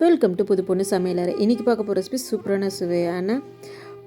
Welcome to புது பொண்ணு சமையலறை இன்றைக்கி பார்க்க போகிற ரெசிபி சூப்பரான சுவையான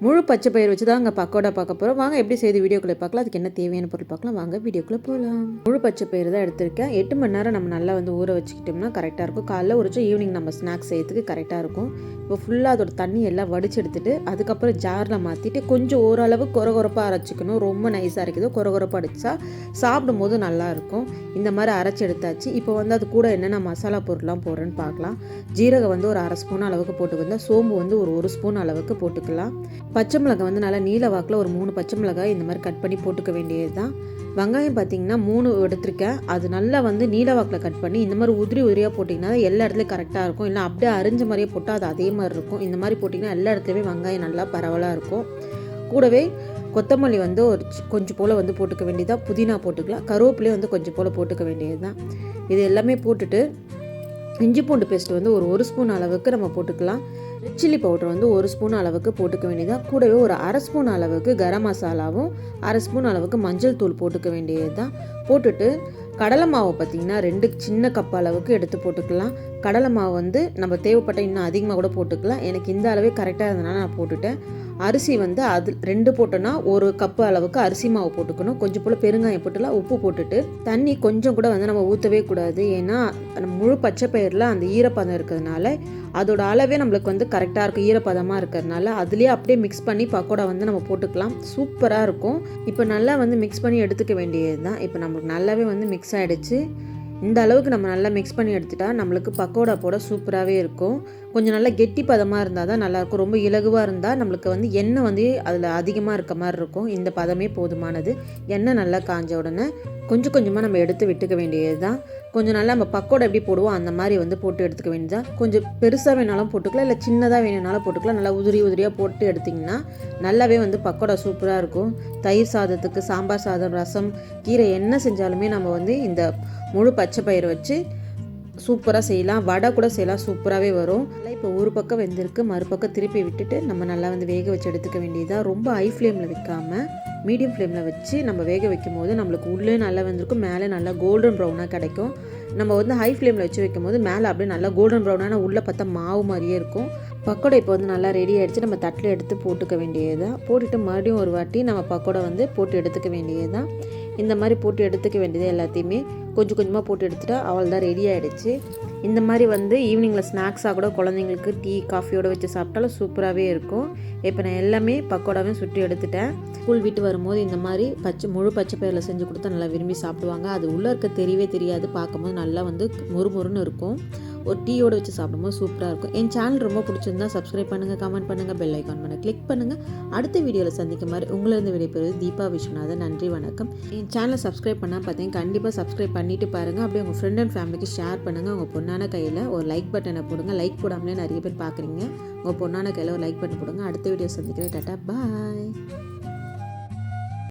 முழு பச்சை பயிர் வச்சு தான் அங்கே பக்கோடா பார்க்க போகிறோம் வாங்க எப்படி செய்து வீடியோக்குள்ளே பார்க்கலாம். அதுக்கு என்ன தேவையான பொருள் பார்க்கலாம். வாங்க வீடியோக்குள்ளே போகலாம். முழு பச்சை பயிர் தான் எடுத்திருக்கேன். எட்டு மணி நேரம் நம்ம நல்லா வந்து ஊற வச்சுக்கிட்டோம்னா கரெக்டாக இருக்கும். காலைல உரிச்சு ஈவினிங் நம்ம ஸ்நாக்ஸ் செய்யறதுக்கு கரெக்டாக இருக்கும். இப்போ ஃபுல்லாக அதோட தண்ணி எல்லாம் வடிச்சு எடுத்துட்டு அதுக்கப்புறம் ஜாரில் மாற்றிட்டு கொஞ்சம் ஓரளவு கொர கொரப்பாக அரைச்சிக்கணும். ரொம்ப நைஸாக அரைக்குதோ. கொர கொரப்பாக அடித்தா சாப்பிடும் போது நல்லாயிருக்கும் இந்த மாதிரி அரைச்சி எடுத்தாச்சு. இப்போ வந்து அது கூட என்னென்ன மசாலா பொருள்லாம் போடுறேன்னு பார்க்கலாம். ஜீரகம் வந்து ஒரு அரை ஸ்பூன் அளவுக்கு போட்டுக்கிந்தா சோம்பு வந்து ஒரு ஒரு ஸ்பூன் அளவுக்கு போட்டுக்கலாம். பச்சை மிளகாய் வந்து நல்லா நீல வாக்கில் ஒரு மூணு பச்சை மிளகாய் இந்த மாதிரி கட் பண்ணி போட்டுக்க வேண்டியது தான் வெங்காயம் பார்த்தீங்கன்னா மூணு எடுத்திருக்கேன். அது நல்லா வந்து நீல வாக்கில் கட் பண்ணி இந்த மாதிரி உதிரி உதிரியாக போட்டிங்கன்னா எல்லா இடத்துலையும் கரெக்டாக இருக்கும். இல்லை அப்படியே அரிஞ்ச மாதிரியே போட்டால் அது அதே மாதிரி இருக்கும். இந்த மாதிரி போட்டிங்கன்னா எல்லா இடத்துலையுமே வெங்காயம் நல்லா பரவலாக இருக்கும். கூடவே கொத்தமல்லி வந்து ஒரு கொஞ்சம் போல் வந்து போட்டுக்க வேண்டியதாக புதினா போட்டுக்கலாம். கருவேப்பிலையும் வந்து கொஞ்சம் போல் போட்டுக்க வேண்டியது தான் இது எல்லாமே போட்டுட்டு இஞ்சி பூண்டு பேஸ்ட் வந்து ஒரு ஒரு ஸ்பூன் அளவுக்கு நம்ம போட்டுக்கலாம். ரெட் சில்லி பவுடர் வந்து ஒரு ஸ்பூன் அளவுக்கு போட்டுக்க வேண்டியதாக கூடவே ஒரு அரை ஸ்பூன் அளவுக்கு கரம் மசாலாவும் அரை ஸ்பூன் அளவுக்கு மஞ்சள் தூள் போட்டுக்க வேண்டியது தான் போட்டுட்டு கடலை மாவு பார்த்திங்கன்னா ரெண்டு சின்ன கப் அளவுக்கு எடுத்து போட்டுக்கலாம். கடலை மாவு வந்து நம்ம தேவைப்பட்ட இன்னும் அதிகமாக கூட போட்டுக்கலாம். எனக்கு இந்த அளவே கரெக்டாக இருந்தனால நான் போட்டுட்டேன். அரிசி வந்து அது ரெண்டு போட்டோன்னா ஒரு கப்பு அளவுக்கு அரிசி மாவு போட்டுக்கணும். கொஞ்சம் போல் பெருங்காயம் போட்டுலாம் உப்பு போட்டுட்டு தண்ணி கொஞ்சம் கூட வந்து நம்ம ஊற்றவே கூடாது. ஏன்னா முழு பச்சை பயிரில் அந்த ஈரப்பதம் இருக்கிறதுனால அதோட அளவே நம்மளுக்கு வந்து கரெக்டாக இருக்கும். ஈரப்பதமாக இருக்கிறதுனால அதுலேயே அப்படியே மிக்ஸ் பண்ணி பக்கோடா வந்து நம்ம போட்டுக்கலாம். சூப்பராக இருக்கும். இப்போ நல்லா வந்து மிக்ஸ் பண்ணி எடுத்துக்க வேண்டியது தான் இப்போ நம்மளுக்கு நல்லாவே வந்து மிக்ஸ் ஆகிடுச்சு இந்த அளவுக்கு நம்ம நல்லா மிக்ஸ் பண்ணி எடுத்துட்டா நம்மளுக்கு பக்கோடா போட சூப்பராகவே இருக்கும். கொஞ்சம் நல்லா கெட்டி பதமாக இருந்தால் தான் நல்லாயிருக்கும் ரொம்ப இலகுவாக இருந்தால் நம்மளுக்கு வந்து எண்ணெய் வந்து அதில் அதிகமாக இருக்க மாதிரி இருக்கும். இந்த பதமே போதுமானது. எண்ணெய் நல்லா காஞ்ச உடனே கொஞ்சம் கொஞ்சமாக நம்ம எடுத்து விட்டுக்க வேண்டியது தான். கொஞ்சம் நல்லா நம்ம பக்கோடா எப்படி போடுவோம் அந்த மாதிரி வந்து போட்டு எடுத்துக்க வேண்டியதா கொஞ்சம் பெருசாக வேணாலும் போட்டுக்கலாம் இல்லை சின்னதாக வேணும்னாலும் போட்டுக்கலாம். நல்லா உதிரி உதிரியாக போட்டு எடுத்திங்கன்னா நல்லாவே வந்து பக்கோடா சூப்பராக இருக்கும். தயிர் சாதத்துக்கு சாம்பார் சாதம் ரசம் கீரை என்ன செஞ்சாலுமே நம்ம வந்து இந்த முழு பச்சை பயிரை வச்சு சூப்பராக செய்யலாம். வடை கூட செய்யலாம். சூப்பராகவே வரும். நல்லா இப்போ ஒரு பக்கம் வெந்திருக்கு. மறுபக்கம் திருப்பி விட்டுட்டு நம்ம நல்லா வந்து வேக வச்சு எடுத்துக்க வேண்டியதாக ரொம்ப ஹை ஃப்ளேமில் வைக்காமல் மீடியம் ஃப்ளேமில் வச்சு நம்ம வேக வைக்கும் போது நம்மளுக்கு உள்ளே நல்லா வந்திருக்கும். மேலே நல்லா கோல்டன் ப்ரௌனாக கிடைக்கும். நம்ம வந்து ஹை ஃப்ளேமில் வச்சு வைக்கும் போது மேலே அப்படியே நல்லா கோல்டன் ப்ரௌனான உள்ளே பார்த்தா மாவு மாதிரியே இருக்கும். பக்கோடா இப்போ வந்து நல்லா ரெடி ஆகிடுச்சு நம்ம தட்டில் எடுத்து போட்டுக்க வேண்டியதுதான். போட்டுட்டு மறுபடியும் ஒரு வாட்டி நம்ம பக்கோடா வந்து போட்டு எடுத்துக்க வேண்டியதுதான். இந்த மாதிரி போட்டு எடுத்துக்க வேண்டியது எல்லாத்தையுமே கொஞ்சம் கொஞ்சமாக போட்டு எடுத்துட்டா அவள் தான் ரெடி ஆகிடுச்சு இந்த மாதிரி வந்து ஈவினிங்கில் ஸ்நாக்ஸாக கூட குழந்தைங்களுக்கு டீ காஃபியோட வச்சு சாப்பிட்டாலும் சூப்பராகவே இருக்கும். இப்போ நான் எல்லாமே பக்கோடாவே சுற்றி எடுத்துட்டேன். ஸ்கூல் விட்டு வரும்போது இந்த மாதிரி பச்சை முழு பச்சை பயிரில் செஞ்சு கொடுத்தா நல்லா விரும்பி சாப்பிடுவாங்க. அது உள்ளே இருக்க தெரியவே தெரியாது. பார்க்கும்போது நல்லா வந்து முறுமுறுன்னு இருக்கும். ஒரு டீயோடு வச்சு சாப்பிடும்போது சூப்பராக இருக்கும். என் சேனல் ரொம்ப பிடிச்சிருந்தா சப்ஸ்கிரைப் பண்ணுங்கள் கமெண்ட் பண்ணுங்கள் பெல் ஐக்கான் பண்ண கிளிக் பண்ணுங்கள் அடுத்த வீடியோவில் சந்திக்கும் மாதிரி உங்களிருந்து விடைபெறுவது தீபா விஸ்வநாதன். நன்றி வணக்கம். என் சேனலை சப்ஸ்கிரைப் பண்ணால் பார்த்தீங்கன்னா கண்டிப்பாக சப்ஸ்கிரைப் பண்ணிட்டு பாருங்கள் அப்படியே உங்கள் ஃப்ரெண்ட் அண்ட் ஃபேமிலிக்கு ஷேர் பண்ணுங்கள் உங்கள் பொண்ணான கையில் ஒரு லைக் பட்டனை போடுங்க. லைக் போடாமலே நிறைய பேர் பார்க்குறீங்க உங்கள் பொண்ணான கையில் ஒரு லைக் பட்டன் போடுங்க. அடுத்த வீடியோ சந்திக்கிறேன். டாட்டா பாய்